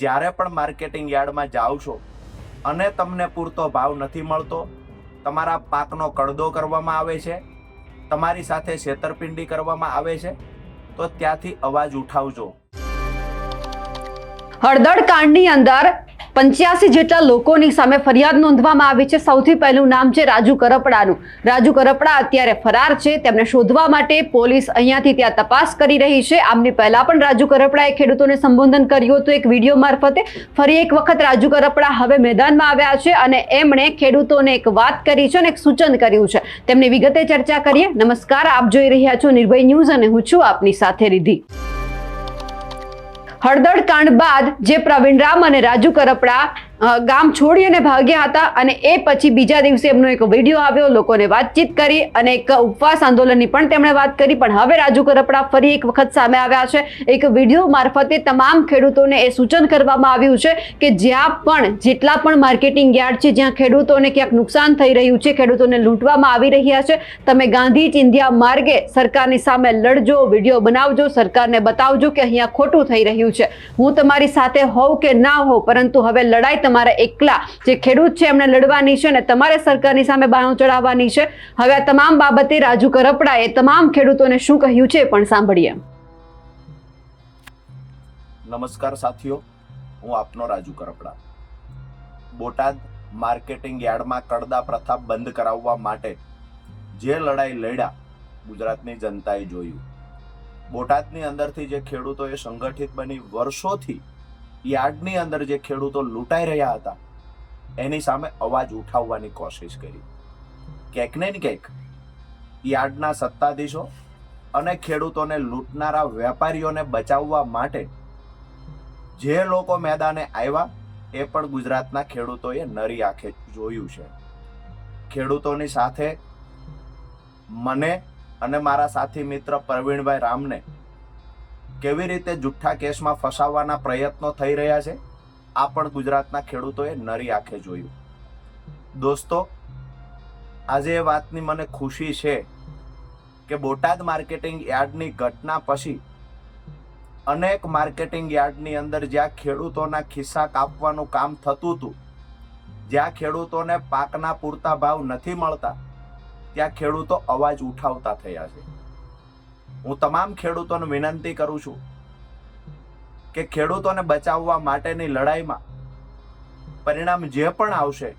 જ્યારે પણ માર્કેટિંગ યાર્ડમાં જાઓ છો અને તમને પૂરતો ભાવ નથી મળતો, તમારા પાકનો કડદો કરવામાં આવે છે, તમારી સાથે છેતરપિંડી કરવામાં આવે છે, તો ત્યાંથી અવાજ ઉઠાવજો. હળદળ કાંડની અંદર પંચ્યાસી જેટલા લોકોની સામે ફરિયાદ નોંધવામાં આવી છે. સૌથી પહેલું નામ છે રાજુ કરપડાનું. રાજુ કરપડા અત્યારે ફરાર છે. તેમને શોધવા માટે પોલીસ અહીંયાથી ત્યાં તપાસ કરી રહી છે. આમની પહેલા પણ રાજુ કરપડાએ ખેડૂતોને સંબોધન કર્યું હતું એક વીડિયો મારફતે. ફરી એક વખત રાજુ કરપડા હવે મેદાનમાં આવ્યા છે અને એમણે ખેડૂતોને એક વાત કરી છે અને એક સૂચન કર્યું છે. તેમની વિગતે ચર્ચા કરીએ. નમસ્કાર, આપ જોઈ રહ્યા છો નિર્ભય ન્યૂઝ અને હું છું આપની સાથે રિધિ હળદળ કાંડ બાદ જે પ્રવીણ રામ અને રાજુ કરપડા ગામ છોડી અને ભાગ્યા હતા અને એ પછી બીજા દિવસે એમનો એક વીડિયો આવ્યો, લોકોને વાતચીત કરી અને એક ઉપવાસ આંદોલનની પણ તેમણે વાત કરી. પણ હવે રાજુ કરપડા ફરી એક વખત સામે આવ્યા છે. એક વીડિયો મારફતે તમામ ખેડૂતોને એ સૂચન કરવામાં આવ્યું છે કે જ્યાં પણ જેટલા પણ માર્કેટિંગ યાર્ડ છે, જ્યાં ખેડૂતોને ક્યાંક નુકસાન થઈ રહ્યું છે, ખેડૂતોને લૂંટવામાં આવી રહ્યા છે, તમે ગાંધી ચિંધ્યા માર્ગે સરકારની સામે લડજો, વીડિયો બનાવજો, સરકારને બતાવજો કે અહીંયા ખોટું થઈ રહ્યું છે. હું તમારી સાથે હોઉં કે ના હોઉં, પરંતુ હવે લડાઈ તમારે એકલા જે ખેડૂત છે એમને લડવાની છે અને તમારે સરકારની સામે બાણું ચડાવવાની છે. હવે આ તમામ બાબતે રાજુ કરપડાએ તમામ ખેડૂતોને શું કહ્યું છે પણ સાંભળીએ. નમસ્કાર સાથીઓ, હું આપનો રાજુ કરપડા. બોટાદ માર્કેટિંગ યાર્ડમાં કડદા પ્રથા બંધ કરાવવા માટે જે લડાઈ લડ્યા, ગુજરાતની જનતાએ જોયું. બોટાદની અંદરથી જે ખેડૂતોએ સંગઠિત બની વર્ષોથી યાર્ડની અંદર જે ખેડૂતો લૂંટાઈ રહ્યા હતા, એની સામે અવાજ ઉઠાવવાની કોશિશ કરી. ક્યાંક ને ક્યાંક યાર્ડના સત્તાધીશો અને ખેડૂતોને લૂંટનારા વેપારીઓને બચાવવા માટે જે લોકો મેદાને આવ્યા, એ પણ ગુજરાતના ખેડૂતોએ નરી આંખે જોયું છે. ખેડૂતોની સાથે મને અને મારા સાથી મિત્ર પ્રવીણભાઈ રામને કેવી રીતે જુઠ્ઠા કેસમાં ફસાવવાના પ્રયત્નો થઈ રહ્યા છે? આ પણ ગુજરાતના ખેડૂતોએ નરી આંખે જોયું. દોસ્તો, આજે એ વાતની મને ખુશી છે કે બોટાદ માર્કેટિંગ યાર્ડની ઘટના પછી અનેક માર્કેટિંગ યાર્ડની અંદર જ્યાં ખેડૂતોના ખિસ્સા કાપવાનું કામ થતું હતું, જ્યાં ખેડૂતોને પાકના પૂરતા ભાવ નથી મળતા, ત્યાં ખેડૂતો અવાજ ઉઠાવતા થયા છે. હું તમામ ખેડૂતોને વિનંતી કરું છું કે ખેડૂતોને બચાવવા માટેની લડાઈમાં પરિણામ જે પણ આવશે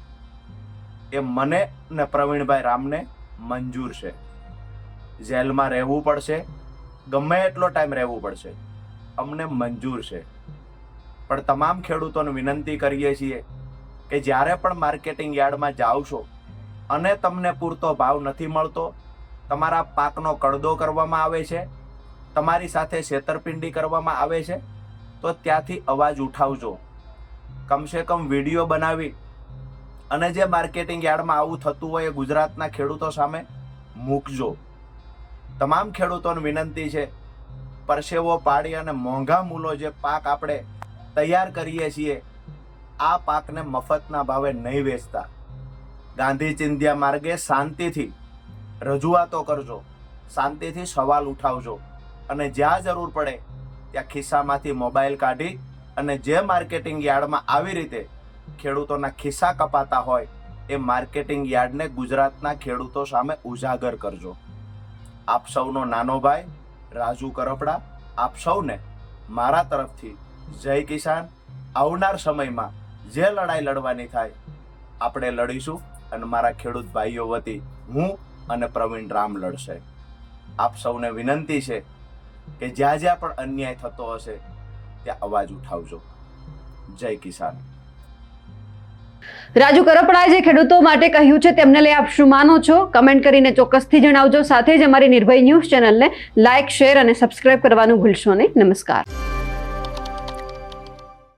એ મને ને પ્રવીણભાઈ રામને મંજૂર છે. જેલમાં રહેવું પડશે, ગમે એટલો ટાઈમ રહેવું પડશે, અમને મંજૂર છે. પણ તમામ ખેડૂતોને વિનંતી કરીએ છીએ કે જ્યારે પણ માર્કેટિંગ યાર્ડમાં જાઓ છો અને તમને પૂરતો ભાવ નથી મળતો તમારા પાકનો કડદો કરવામાં આવે છે, તમારી સાથે છેતરપિંડી કરવામાં આવે છે, તો ત્યાંથી અવાજ ઉઠાવજો. કમસે કમ વીડિયો બનાવી અને જે માર્કેટિંગ યાર્ડમાં આવું થતું હોય એ ગુજરાતના ખેડૂતો સામે મૂકજો. તમામ ખેડૂતોને વિનંતી છે, પરસેવો પાડી અને મોંઘા મૂલો જે પાક આપણે તૈયાર કરીએ છીએ, આ પાકને મફતના ભાવે નહીં વેચતા. ગાંધી ચિંધ્યા માર્ગે શાંતિથી રજૂઆતો કરજો. શાંતિથી સવાલ ઉઠાવજો. અને જ્યાં જરૂર પડે ત્યાં ખિસ્સામાંથી મોબાઈલ કાઢી અને જે માર્કેટિંગ યાર્ડમાં આવી રીતે ખેડૂતોના ખિસ્સા કપાતા હોય એ માર્કેટિંગ યાર્ડને ગુજરાતના ખેડૂતો સામે ઉજાગર કરજો. આપ સૌનો નાનો ભાઈ, રાજુ કરપડા, આપ સૌને મારા તરફથી જય કિસાન. આવનાર સમયમાં જે લડાઈ લડવાની થાય, આપણે લડીશું. અને મારા ખેડૂત ભાઈઓ વતી હું અને પ્રવીણ રામ લડશે. આપ સૌને વિનંતી છે કે જ્યાં જ્યાં પણ અન્યાય થતો હશે, ત્યાં અવાજ ઉઠાવજો. જય કિસાન. રાજુ કરપડાએ જે ખેડૂતો માટે કહ્યું છે, તેમને લઈ આપ શું માનો છો? કમેન્ટ કરીને ચોક્કસથી જણાવજો. સાથે જ અમારી નિર્ભય ન્યૂઝ ચેનલને લાઇક, શેર અને સબસ્ક્રાઇબ કરવાનું ભૂલશો નહીં. નમસ્કાર.